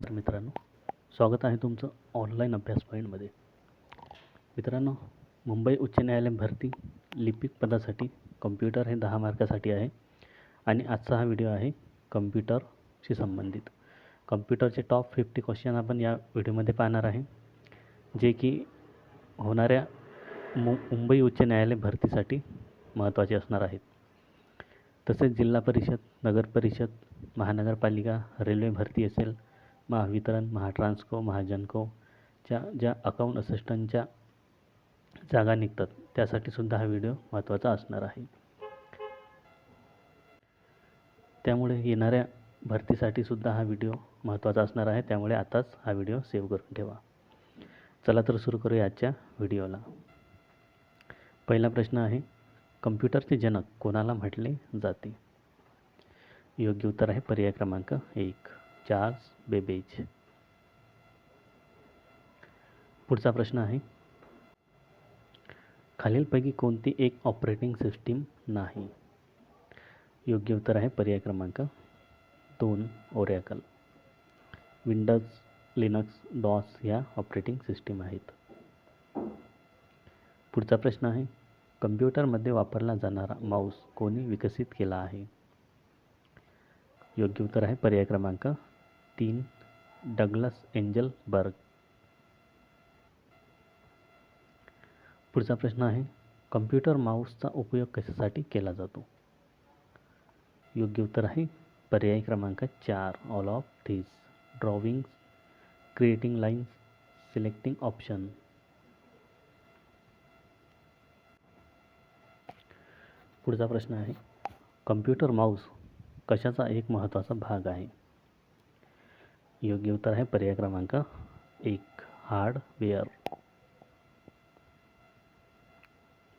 तर मित्रांनो स्वागत आहे तुमचं ऑनलाईन अभ्यास पॉईंटमध्ये मित्रांनो मुंबई उच्च न्यायालय भरती लिपिक पदासाठी कम्प्युटर हे दहा मार्कासाठी आहे आणि आजचा हा व्हिडिओ आहे कम्प्युटरशी संबंधित. कम्प्युटरचे टॉप फिफ्टी क्वेश्चन आपण या व्हिडिओमध्ये पाहणार आहे जे की होणाऱ्या मु मुंबई उच्च न्यायालय भरतीसाठी महत्त्वाचे असणार आहेत. तसेच जिल्हा परिषद नगर परिषद महानगरपालिका रेल्वे भरती असेल महावितरण महाट्रान्सको महाजनकोच्या ज्या अकाउंट असिस्टंटच्या जागा निघतात त्यासाठी सुद्धा हा व्हिडिओ महत्त्वाचा असणार आहे. त्यामुळे येणाऱ्या भरतीसाठी सुद्धा हा व्हिडिओ महत्त्वाचा असणार आहे. त्यामुळे आताच हा व्हिडिओ सेव्ह करून ठेवा. चला तर सुरू करूया आजच्या व्हिडिओला पहिला प्रश्न आहे कम्प्युटरचे जनक कोणाला म्हटले जाते? योग्य उत्तर आहे पर्याय क्रमांक एक. Charles Babbage. पुढचा प्रश्न आहे. खालीलपैकी कोणती एक ऑपरेटिंग सिस्टीम नाही? योग्य उत्तर आहे पर्याय क्रमांक दोन ओरॅकल विंडोज लिनक्स डॉस ह्या ऑपरेटिंग सिस्टीम आहेत. पुढचा प्रश्न आहे. कम्प्युटरमध्ये वापरला जाणारा माऊस कोणी विकसित केला आहे? योग्य उत्तर आहे पर्याय क्रमांक तीन डगलस एंजल बर्ग पुढचा प्रश्न आहे कम्प्युटर माऊसचा उपयोग कशासाठी केला जातो? योग्य उत्तर आहे पर्याय क्रमांक चार all of these drawings creating lines selecting option. पुढचा प्रश्न आहे कम्प्युटर माऊस कशाचा एक महत्त्वाचा भाग आहे? योग्य उत्तर आहे पर्याय क्रमांक एक. हार्डवेअर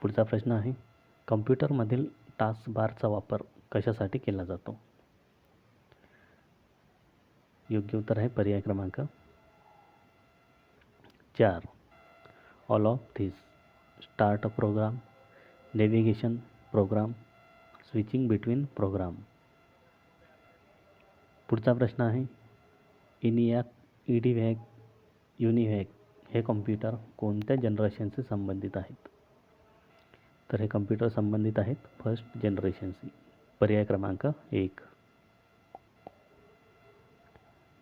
पुढचा प्रश्न आहे कम्प्युटरमधील टास्कबारचा वापर कशासाठी केला जातो? योग्य उत्तर आहे पर्याय क्रमांक चार. All of this start program navigation program switching between program. पुढचा प्रश्न आहे इनियाक ईडीव्हॅक युनिव्हॅक हे कॉम्प्युटर कोणत्या जनरेशनशी संबंधित आहेत? तर हे कम्प्युटर संबंधित आहेत फर्स्ट जनरेशनशी. पर्याय क्रमांक एक.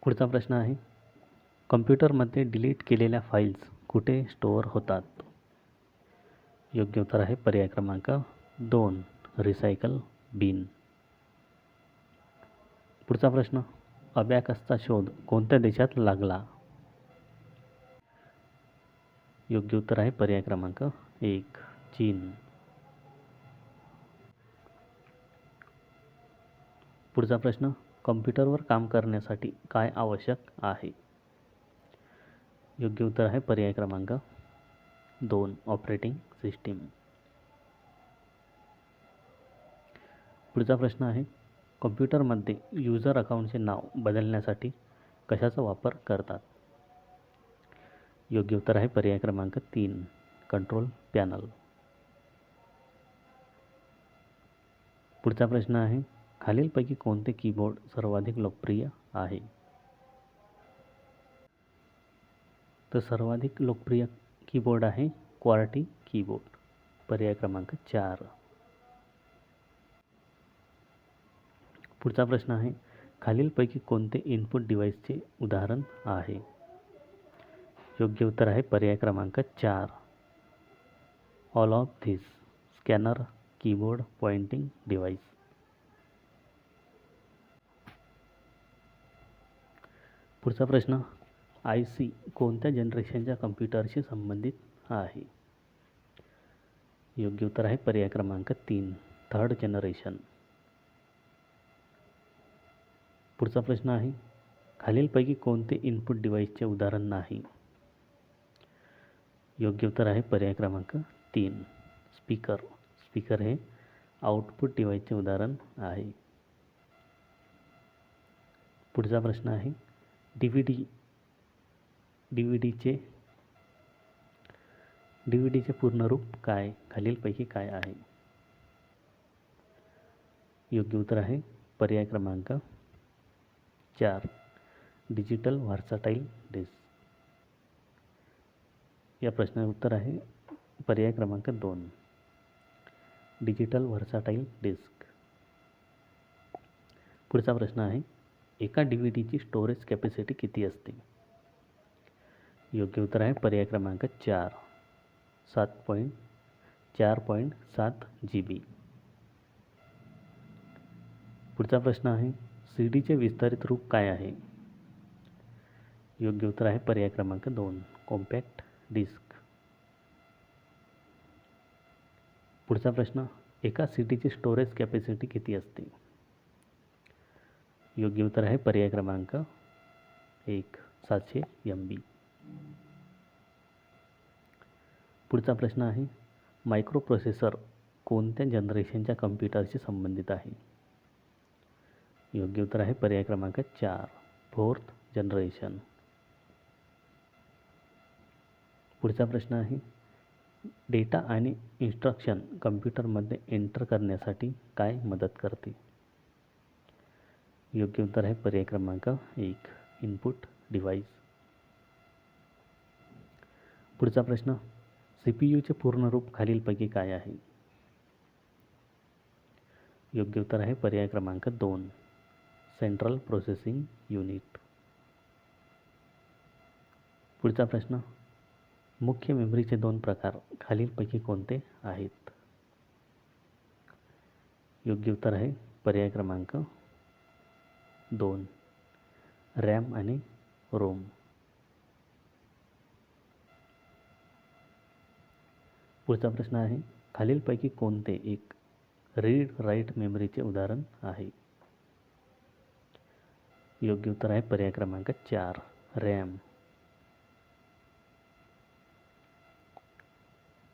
पुढचा प्रश्न आहे कम्प्युटरमध्ये डिलीट केलेल्या फाईल्स कुठे स्टोअर होतात? योग्य उत्तर आहे पर्याय क्रमांक दोन रिसायकल बिन. पुढचा प्रश्न अबॅकसचा शोध कोणत्या देशात लागला? योग्य उत्तर आहे पर्याय क्रमांक एक चीन. पुढचा प्रश्न कम्प्युटरवर काम करण्यासाठी काय आवश्यक आहे? योग्य उत्तर आहे पर्याय क्रमांक दोन ऑपरेटिंग सिस्टीम. पुढचा प्रश्न आहे कम्प्युटरमध्ये यूजर अकाउंटचे नाव बदलण्यासाठी कशाचा वापर करतात? योग्य उत्तर आहे पर्याय क्रमांक तीन कंट्रोल पॅनल पुढचा प्रश्न आहे खालीलपैकी कोणते कीबोर्ड सर्वाधिक लोकप्रिय आहे? तर सर्वाधिक लोकप्रिय कीबोर्ड आहे क्वार्टी कीबोर्ड पर्याय क्रमांक चार. पुढचा प्रश्न आहे. खालीलपैकी कोणते इनपुट डिव्हाइसचे उदाहरण आहे? योग्य उत्तर आहे पर्याय क्रमांक चार. All of this scanner keyboard pointing device पुढचा प्रश्न. आय सी कोणत्या जनरेशनच्या कम्प्युटरशी संबंधित आहे? योग्य उत्तर आहे पर्याय क्रमांक तीन. थर्ड जनरेशन पुढचा प्रश्न आहे खालीलपैकी कोणते इनपुट डिव्हाइसचे उदाहरण नाही? योग्य उत्तर आहे पर्याय क्रमांक तीन. स्पीकर स्पीकर हे आउटपुट डिव्हाइसचे उदाहरण आहे. पुढचा प्रश्न आहे D V D D V डीचे डी व्ही डीचे पूर्ण रूप काय? खालीलपैकी काय आहे? योग्य उत्तर आहे पर्याय क्रमांक चार डिजिटल व्हर्साटाईल डिस्क या प्रश्नाचे उत्तर आहे, पर्याय क्रमांक दोन. डिजिटल व्हर्साटाईल डिस्क पुढचा प्रश्न आहे, एका डी व्ही डीची स्टोरेज कॅपॅसिटी किती असते? योग्य उत्तर आहे, पर्याय क्रमांक चार. सात पॉईंट चार पॉईंट सात जी बी पुढचा प्रश्न आहे सी डीचे विस्तारित रूप काय आहे? योग्य उत्तर आहे पर्याय क्रमांक दोन कॉम्पॅक्ट डिस्क. पुढचा प्रश्न एका सी डीची स्टोरेज कॅपॅसिटी किती असते? योग्य उत्तर आहे पर्याय क्रमांक एक सातशे एम बी पुढचा प्रश्न आहे मायक्रो प्रोसेसर कोणत्या जनरेशनच्या कम्प्युटरशी संबंधित आहे? योग्य उत्तर आहे पर्याय क्रमांक चार फोर्थ जनरेशन. पुढचा प्रश्न आहे डेटा आणि इन्स्ट्रक्शन कम्प्युटरमध्ये एंटर करण्यासाठी काय मदत करते? योग्य उत्तर आहे पर्याय क्रमांक एक इनपुट डिव्हाइस. पुढचा प्रश्न सी पी यूचे पूर्ण रूप खालीलपैकी काय आहे? योग्य उत्तर आहे पर्याय क्रमांक दोन सेंट्रल प्रोसेसिंग युनिट. पुढचा प्रश्न मुख्य मेमरीचे दोन प्रकार खालीलपैकी कोणते आहेत? योग्य उत्तर आहे पर्याय क्रमांक दोन रॅम आणि रोम. पुढचा प्रश्न आहे खालीलपैकी कोणते एक रीड राईट मेमरीचे उदाहरण आहे? योग्य उत्तर आहे पर्याय क्रमांक चार रॅम.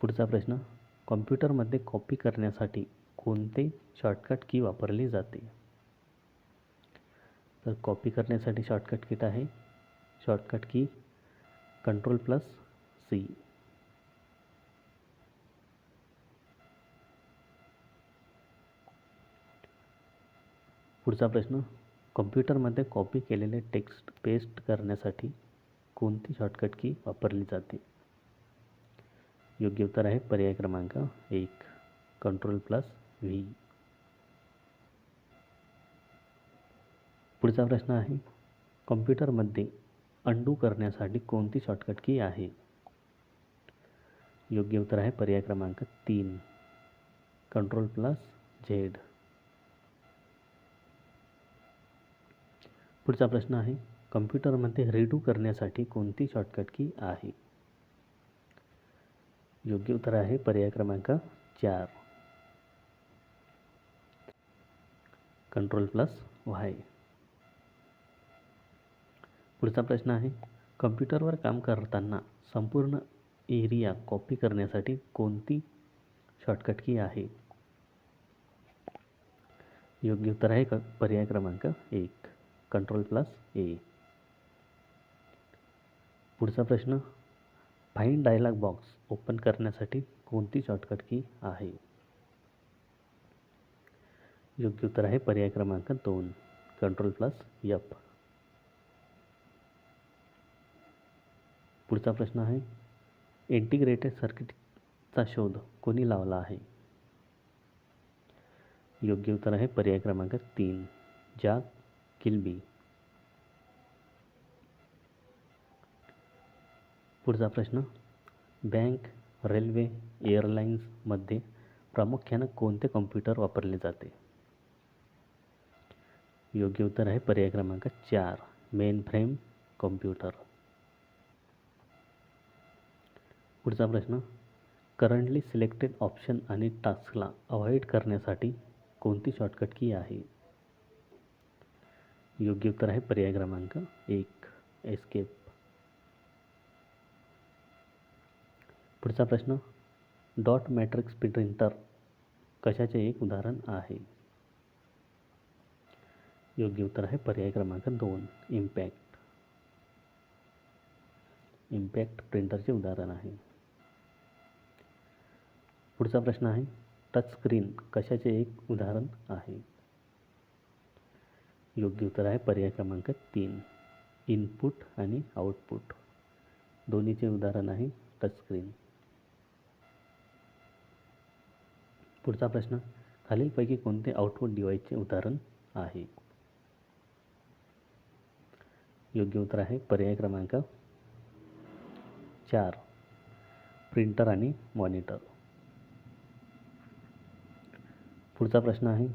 पुढचा प्रश्न कॉम्प्युटरमध्ये कॉपी करण्यासाठी कोणते शॉर्टकट की वापरली जाते? तर कॉपी करण्यासाठी शॉर्टकट किट आहे? Shortcut key control plus C. पुढचा प्रश्न कॉम्प्युटरमध्ये कॉपी केलेले टेक्स्ट पेस्ट करण्यासाठी कोणती शॉर्टकट की वापरली जाते? योग्य उत्तर आहे पर्याय क्रमांक एक कंट्रोल प्लस व्ही. पुढचा प्रश्न आहे कॉम्प्युटरमध्ये अंडू करण्यासाठी कोणती शॉर्टकट की आहे? योग्य उत्तर आहे पर्याय क्रमांक तीन कंट्रोल प्लस झेड. पुढचा प्रश्न आहे कम्प्युटरमध्ये रिडू करण्यासाठी कोणती शॉर्टकट की आहे? योग्य उत्तर आहे पर्याय क्रमांक चार. कंट्रोल प्लस व्हाय पुढचा प्रश्न आहे कम्प्युटरवर काम करताना संपूर्ण एरिया कॉपी करण्यासाठी कोणती शॉर्टकट की आहे? योग्य उत्तर आहे क पर्याय क्रमांक एक. Control plus A. पुढचा प्रश्न फाईन डायलॉग बॉक्स ओपन करण्यासाठी कोणती शॉर्टकट की आहे? योग्य उत्तर आहे पर्याय क्रमांक दोन कंट्रोल प्लस यप पुढचा प्रश्न आहे इंटिग्रेटेड सर्किटचा शोध कोणी लावला आहे? योग्य उत्तर आहे पर्याय क्रमांक तीन जॅक किल्बी पुढचा प्रश्न. बँक रेल्वे एअरलाइन्समध्ये प्रामुख्यानं कोणते कॉम्प्युटर वापरले जाते? योग्य उत्तर आहे पर्याय क्रमांक चार मेन फ्रेम कॉम्प्युटर पुढचा प्रश्न. करंटली सिलेक्टेड ऑप्शन आणि टास्कला अवॉइड करण्यासाठी कोणती शॉर्टकट की आहे? योग्य उत्तर आहे पर्याय क्रमांक एक एस्केप पुढचा प्रश्न डॉट मॅट्रिक्स प्रिंटर कशाचे एक उदाहरण आहे? योग्य उत्तर आहे पर्याय क्रमांक दोन इम्पॅक्ट इम्पॅक्ट प्रिंटरचे उदाहरण आहे. पुढचा प्रश्न आहे टच स्क्रीन कशाचे एक उदाहरण आहे? योग्य उत्तर आहे पर्याय क्रमांक तीन. इनपुट आणि आउटपुट दोन्हीचे उदाहरण आहे टचस्क्रीन पुढचा प्रश्न खालीलपैकी कोणते आउटपुट डिवाइसचे उदाहरण आहे? योग्य उत्तर आहे पर्याय क्रमांक चार. प्रिंटर आणि मॉनिटर. पुढचा प्रश्न आहे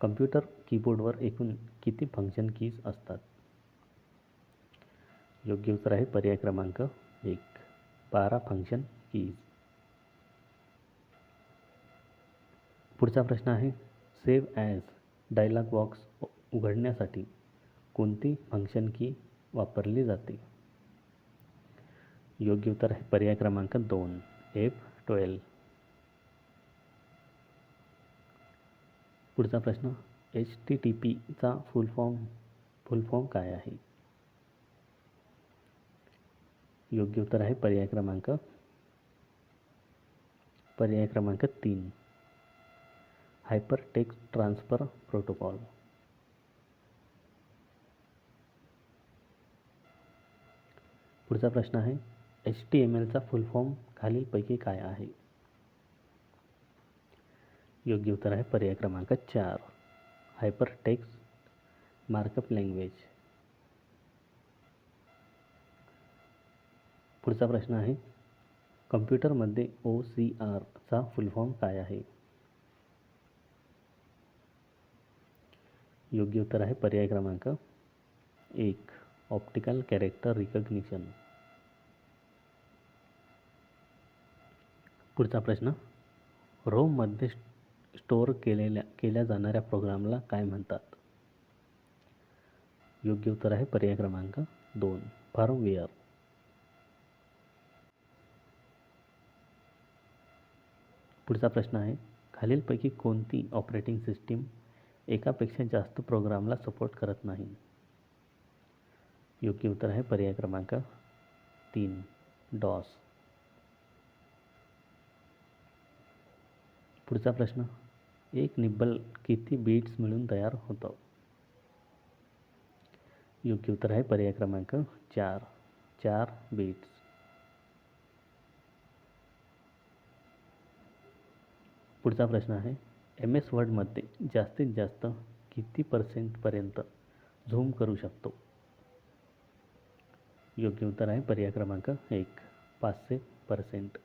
कम्प्युटर कीबोर्डवर एकूण किती फंक्शन कीज असतात? योग्य उत्तर आहे पर्याय क्रमांक एक. बारा फंक्शन कीज पुढचा प्रश्न आहे सेव्ह ॲज डायलॉग बॉक्स उघडण्यासाठी कोणती फंक्शन की वापरली जाते? योग्य उत्तर आहे पर्याय क्रमांक दोन एफ ट्वेल्व पुढचा प्रश्न एच टी टी पीचा फुल फॉर्म फुल फॉर्म काय आहे? योग्य उत्तर आहे पर्याय क्रमांक पर्याय क्रमांक तीन. Hyper text transfer protocol. पुढचा प्रश्न आहे एच टी एम एलचा फुल फॉर्म खालीलपैकी काय आहे? योग्य उत्तर आहे पर्याय क्रमांक चार. हायपर टेक्स्ट मार्कअप लँग्वेज पुढचा प्रश्न आहे कम्प्युटरमध्ये ओ सी आरचा फुल फॉर्म काय आहे? योग्य उत्तर आहे पर्याय क्रमांक एक ऑप्टिकल कॅरेक्टर रिकग्निशन पुढचा प्रश्न रोममध्ये स्टोअर केलेल्या केल्या जाणाऱ्या प्रोग्रामला काय म्हणतात? योग्य उत्तर आहे पर्याय क्रमांक दोन फर्मवेअर पुढचा प्रश्न आहे खालीलपैकी कोणती ऑपरेटिंग सिस्टीम एकापेक्षा जास्त प्रोग्रामला सपोर्ट करत नाही? योग्य उत्तर आहे पर्याय क्रमांक तीन डॉस. पुढचा प्रश्न एक निब्बल किती बीट्स मिळून तयार होतं। योग्य उत्तर आहे पर्याय क्रमांक चार चार बीट्स। पुढचा प्रश्न आहे, एम एस वर्डमध्ये जास्तीत जास्त किती पर्सेंटपर्यंत झूम करू शकतो? योग्य उत्तर आहे पर्याय क्रमांक एक, पाचशे पर्सेंट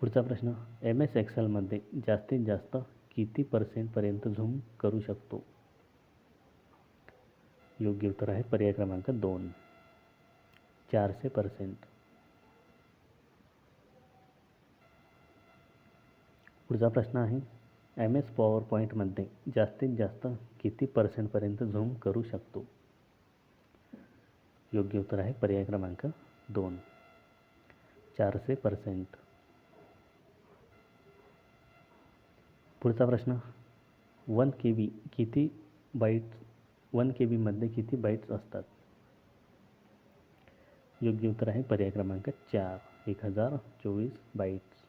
पुढचा प्रश्न, एम एस एक्सेलमध्ये जास्तीत जास्त किती पर्सेंटपर्यंत झूम करू शकतो? योग्य उत्तर आहे पर्याय क्रमांक दोन. चारशे पर्सेंट पुढचा प्रश्न आहे, एम एस पॉवर पॉईंटमध्ये जास्तीत जास्त किती पर्सेंटपर्यंत झूम करू शकतो? योग्य उत्तर आहे पर्याय क्रमांक दोन. चारशे पर्सेंट पुढचा प्रश्न. वन के बी किती बाईट्स वन के बीमध्ये किती बाईट्स असतात? योग्य उत्तर आहे पर्याय क्रमांक चार, एक हज़ार चोवीस बाईट्स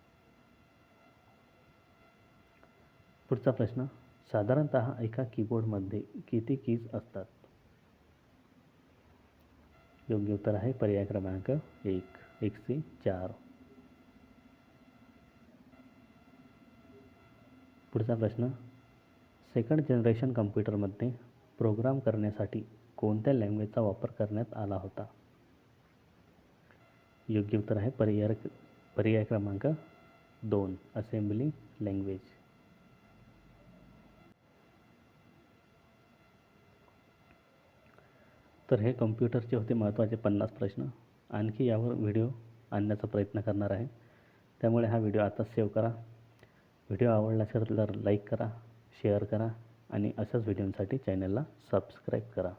पुढचा प्रश्न, साधारणत एका कीबोर्डमध्ये किती कीज असतात? योग्य उत्तर आहे पर्याय क्रमांक एक एकशे चार. पुढचा प्रश्न सेकंड जनरेशन कम्प्युटरमध्ये प्रोग्राम करण्यासाठी कोणत्या लँग्वेजचा वापर करण्यात आला होता? योग्य उत्तर आहे पर्याय पर्याय क्रमांक दोन असेंब्ली लँग्वेज तर हे कम्प्युटरचे होते महत्त्वाचे पन्नास प्रश्न. आणखी यावर व्हिडिओ आणण्याचा प्रयत्न करणार आहे. त्यामुळे हा व्हिडिओ आता सेव्ह करा. व्हिडिओ आवडला असेल तर लाईक करा शेअर करा आणि अशाच व्हिडिओंसाठी चॅनलला सबस्क्राईब करा.